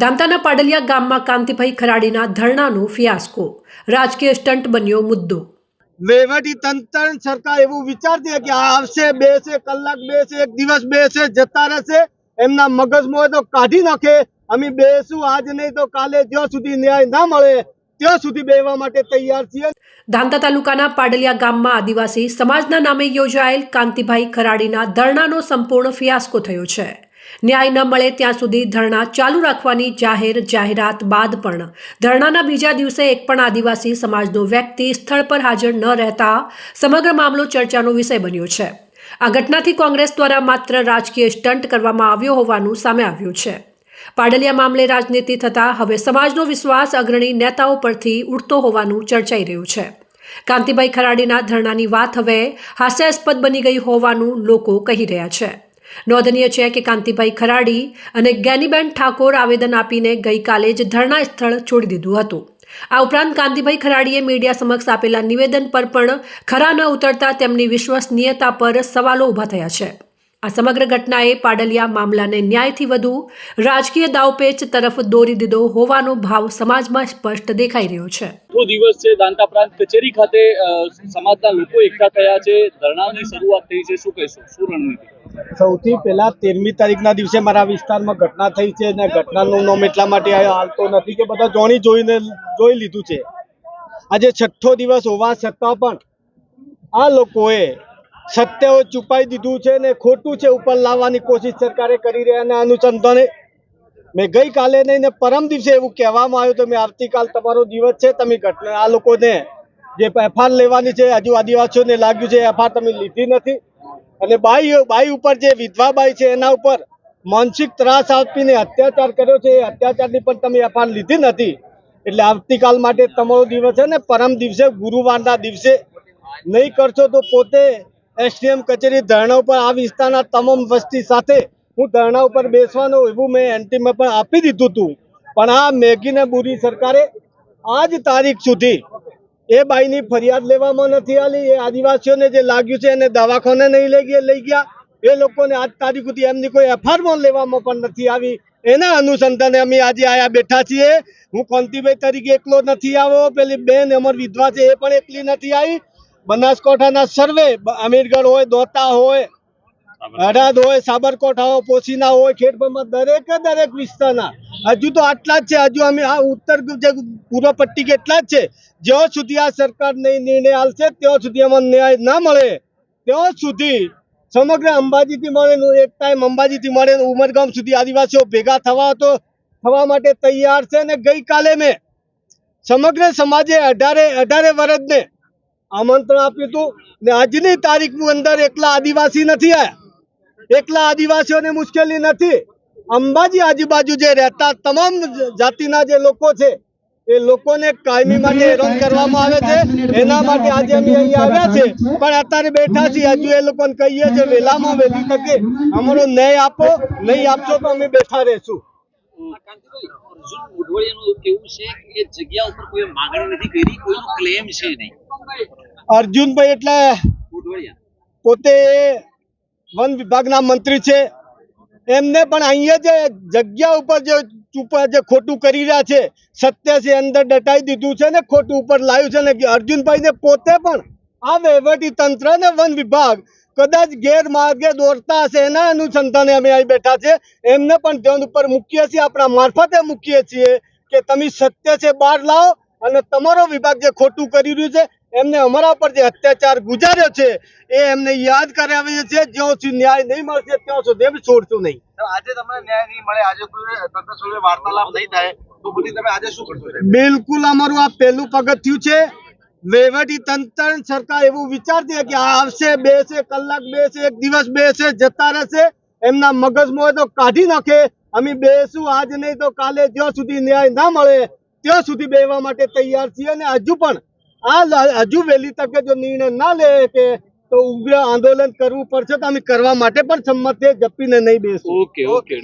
દાંતાના પાડલિયા ગામમાં કાંતિભાઈ ખરાડીના ધરણાનો ફિયાસ્કો. રાજકીય સ્ટન્ટ બન્યો મુદ્દો. વહીવટી તંત્ર સરકાર એવું વિચારતી કે આ આવશે બેસે કલાક બેસે એક દિવસ બેસે જતા રહેશે. એમના મગજમાં હોય તો કાઢી નાખે. અમે બેસું આજ નહીં તો કાલે જ્યાં સુધી ન્યાય ના મળે ત્યાં સુધી બેવા માટે તૈયાર છીએ. ધાંતા તાલુકાના પાડલિયા ગામમાં આદિવાસી સમાજના નામે યોજાયેલ કાંતિભાઈ ખરાડીના ધરણાનો સંપૂર્ણ ફિયાસ્કો થયો છે. ન્યાય ન મળે ત્યાં સુધી ધરણા ચાલુ રાખવાની જાહેર જાહેરાત બાદ પણ ધરણાના બીજા દિવસે એક પણ આદિવાસી સમાજનો વ્યક્તિ સ્થળ પર હાજર ન રહેતા સમગ્ર મામલો ચર્ચાનો વિષય બન્યો છે. આ ઘટનાથી કોંગ્રેસ દ્વારા માત્ર રાજકીય સ્ટન્ટ કરવામાં આવ્યો હોવાનું સામે આવ્યું છે. પાડલિયા મામલે રાજનીતિ થતાં હવે સમાજનો વિશ્વાસ અગ્રણી નેતાઓ પરથી ઉડતો હોવાનું ચર્ચાઈ રહ્યું છે. કાંતિભાઈ ખરાડીના ધરણાની વાત હવે હાસ્યાસ્પદ બની ગઈ હોવાનું લોકો કહી રહ્યા છે. નોંધનીય છે કે કાંતિભાઈ ખરાડી અને જ્ઞાનીબેન ઠાકોર આવેદન આપીને ગઈકાલે જ ધરણા સ્થળ છોડી દીધું હતું. આ ઉપરાંત કાંતિભાઈ ખરાડીએ મીડિયા સમક્ષ આપેલા નિવેદન પર પણ ખરા ન ઉતરતા તેમની વિશ્વસનીયતા પર સવાલો ઊભા થયા છે. આ સમગ્ર ઘટનાએ પાડલિયા મામલાને ન્યાયથી વધુ રાજકીય દાવપેચ તરફ દોરી દીધો હોવાનો ભાવ સમાજમાં સ્પષ્ટ દેખાઈ રહ્યો છે. ચોથો દિવસ છે દાંતા પ્રાંત કચેરી ખાતે સમાજના લોકો એકઠા થયા છે. ધરણાની શરૂઆત થઈ છે. શું કહેશો? શું રણનીતિ? સૌથી પહેલા તેરમી તારીખના દિવસે મારા વિસ્તારમાં ઘટના થઈ છે અને ઘટનાનું નામ એટલા માટે હાલતો નથી કે બધા જોણી જોઈને જોઈ લીધું છે. આજે છઠ્ઠો દિવસ હોવા છતાં પણ આ લોકોએ સત્ય છુપાઈ દીધું છે ને ખોટું છે ઉપર લાવવાની કોશિશ સરકારે કરી રહ્યા અને અનુસંધાને મેં ગઈકાલે નહીં ને પરમ દિવસે એવું કહેવામાં આવ્યું તો મેં આવતીકાલ તમારો દિવસ છે, તમે ઘટના આ લોકોને જે એફઆર લેવાની છે હજુ આદિવાસીઓને લાગ્યું છે, એફઆર તમે લીધી નથી. અને બાઈ બાઈ ઉપર જે વિધવા બાઈ છે, એના ઉપર માનસિક ત્રાસ આપીને અત્યાચાર કર્યો છે, એ અત્યાચારની પણ તમે એફઆર લીધી નથી. એટલે આવતીકાલ માટે તમારો દિવસ છે ને પરમ દિવસે, ગુરુવારના દિવસે નહીં કરશો તો પોતે એસડીએમ કચેરી ધરણા ઉપર આ વિસ્તારના તમામ વસ્તી સાથે હું ધરણા ઉપર બેસવાનો એવું મેં એન્ટીમાં પણ આપી દીધું હતું. પણ આ મેગીને બુરી સરકારે આજ તારીખ સુધી એ બાઈની ફરિયાદ લેવામાં નથી આવી એ આદિવાસીઓને જે લાગ્યું છે એને દવાખાને નહીં લઈ ગયા લઈ ગયા. એ લોકોને આજ તારીખ સુધી એમની કોઈ એફઆઈઆર લેવામાં પણ નથી આવી. એના અનુસંધાને અમે આજે આયા બેઠા છીએ. હું કોંતીભાઈ તરીકે એકલો નથી આવ્યો. પેલી બેન અમર વિધવા છે એ પણ એકલી નથી આવી. બનાસકાંઠાના સર્વે અમીરગઢ હોય દોતા હોય હરાદ હોય સાબરકોઠા હોય પોસીના હોય ખેડબ્રહ્મા દરેકે દરેક વિસ્તારના. હજુ તો આટલા જ છે હજુ અમે આ ઉત્તર પૂર્વ પટ્ટી કેટલા જ છે જ્યાં સુધી આ સરકાર નહીં નિર્ણય હાલશે ત્યાં સુધી અમને ન્યાય ના મળે. ત્યાં સુધી સમગ્ર અંબાજીથી મળે એક ટાઈમ અંબાજીથી મળે ઉમરગામ સુધી આદિવાસીઓ ભેગા થવા તો થવા માટે તૈયાર છે ને ગઈકાલે મેં સમગ્ર સમાજે અઢારે અઢારે વર્ષને આમંત્રણ આપ્યું હતું ને આજની તારીખની અંદર એકલા આદિવાસી નથી આયા. એકલા આદિવાસીઓને મુશ્કેલી નથી. અંબાજી આજુબાજુ જે રહેતા તમામ જાતિના જે લોકો છે એ લોકોને કાયમી માટે હેરાન કરવામાં આવે છે. એના માટે આજે અમે અહીંયા આવ્યા છે. પણ અત્યારે બેઠા છીએ. હજુ એ લોકોને કહીએ છીએ વહેલામાં વહેલી તકે. અમારો ન્યાય આપો નહીં આપશો તો અમે બેઠા રહેશું. અર્જુન મોઢવાડિયાનું કેવું છે કે જગ્યા ઉપર કોઈ માંગણી નથી કરી કોઈનો ક્લેમ છે નહીં? અર્જુનભાઈ એટલે પોતે વન વિભાગના મંત્રી છે. એમને પણ અહીંયા જે જગ્યા ઉપર જે ચૂપા જે ખોટું કરી રહ્યા છે સત્ય છે અંદર ડટાઈ દીધું છે ને ખોટું ઉપર લાવ્યું છે ને અર્જુનભાઈને પોતે પણ આ વહીવટી તંત્ર ને વન વિભાગ કદાચ ગેરમાર્ગે દોરતા હશે એના અનુસંધાને અમે અહીં બેઠા છે એમને પણ ધ્યાન ઉપર મૂકીએ છીએ. આપણા મારફતે મૂકીએ છીએ કે તમે સત્ય છે બહાર લાવો અને તમારો વિભાગ જે ખોટું કરી રહ્યું છે એમને અમારા પર જે અત્યાચાર ગુજાર્યો છે એ એમને યાદ કરાવીએ છીએ. જ્યાં સુધી ન્યાય નહીં મળશે ત્યાં સુધી એમ છોડશું નહીં. આજે તમને ન્યાય નહીં મળે આજે કોઈ વાર્તાલાપ નહીં થાય તો પછી તમે આજે શું કરશો? બિલકુલ અમારું આ પહેલું પગથિયું છે. વહીવટી તંત્ર સરકાર એવું વિચારતી કે આ આવશે બેસે કલાક બેસે એક દિવસ બેસે જતા રહેશે. એમના મગજમાં તો કાઢી નાખે. અમે બેસું આજ નહીં તો કાલે જ્યાં સુધી ન્યાય ના મળે, ત્યાં સુધી બેવા માટે તૈયાર છીએ. અને હજુ પણ આ હજુ વહેલી તકે જો નિર્ણય ના લે કે તો ઉગ્ર આંદોલન કરવું પડશે તો અમે કરવા માટે પણ સંમત છે, જપીને નહીં બેસું. Okay okay